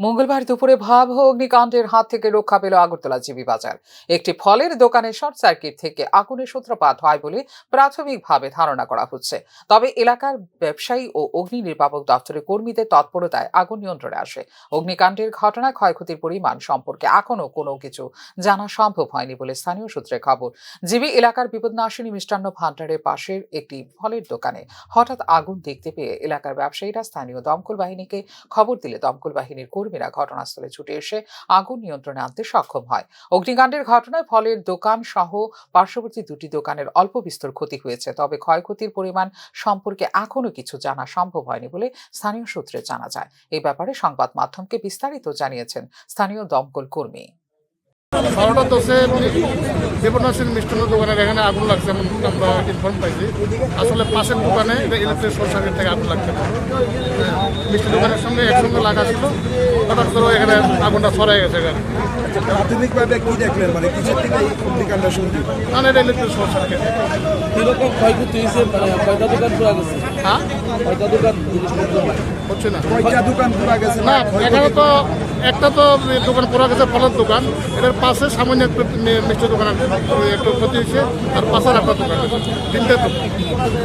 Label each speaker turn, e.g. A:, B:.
A: মঙ্গলবার দুপুরে ভয়াবহ অগ্নিকাণ্ডের হাত থেকে রক্ষা পেল আগরতলা জিবি বাজার। একটি ফলের দোকানে শর্ট সার্কিট থেকে আগুনের সূত্রপাত হয় বলে প্রাথমিকভাবে ধারণা করা হচ্ছে। তবে এলাকার ব্যবসায়ী ও অগ্নি নির্বাপক দপ্তরের কর্মীদের তৎপরতায় আগুন নিয়ন্ত্রণে আসে। অগ্নিকাণ্ডের ঘটনায় ক্ষয়ক্ষতির পরিমাণ সম্পর্কে এখনও কোনো কিছু জানা সম্ভব হয়নি বলে স্থানীয় সূত্রে খবর। জিবি এলাকার বিপদনাশিনী মিষ্টান্ন ভান্ডারের পাশের একটি ফলের দোকানে হঠাৎ আগুন দেখতে পেয়ে এলাকার ব্যবসায়ীরা স্থানীয় দমকল বাহিনীকে খবর দিলে দমকল বাহিনীর কর্মীরা ঘটনাস্থলে ছুটে এসে আগুন নিয়ন্ত্রণে আনতে সক্ষম হয়। অগ্নিকাণ্ডের ঘটনায় ফলের দোকান সহ পার্শ্ববর্তী দুটি দোকানের অল্প বিস্তর ক্ষতি হয়েছে, তবে ক্ষয়ক্ষতির পরিমাণ সম্পর্কে এখনও কিছু জানা সম্ভব হয়নি বলে স্থানীয় সূত্রে জানা যায়। এই ব্যাপারে সংবাদ মাধ্যমকে বিস্তারিত জানিয়েছেন স্থানীয় দমকল কর্মী।
B: বারোটা দশে দেবনাথের মিষ্টান্ন দোকানের এখানে আগুন লাগছে এমন আমরা ইনফর্ম পাইছি। আসলে পাশের দোকানে ইলেকট্রিক শর্ট সার্কিট থেকে আগুন লাগছে। না মিষ্টি দোকানের সঙ্গে একসঙ্গে লাগা ছিল হঠাৎ করে এখানে আগুনটা ছড়াই গেছে এখানে।
C: প্রাথমিকভাবে কি দেখলেন? মানে কিসের থেকে
B: এটা ইলেকট্রিক শর্ট সার্কিট
D: কীরকম ক্ষয়ক্ষতি হয়েছে মানে কয়টা দোকান পুরা গেছে।
B: হ্যাঁ?
D: দোকান?
B: হচ্ছে না।
C: দোকান গেছে।
B: না এখানে তো একটা তো দোকান পড়া গেছে ফলের দোকান। এটার পাশে সামান্য একটু মিষ্টি দোকান একটু ক্ষতি হয়েছে আর পাশের একটা দোকান তিনটে দোকান।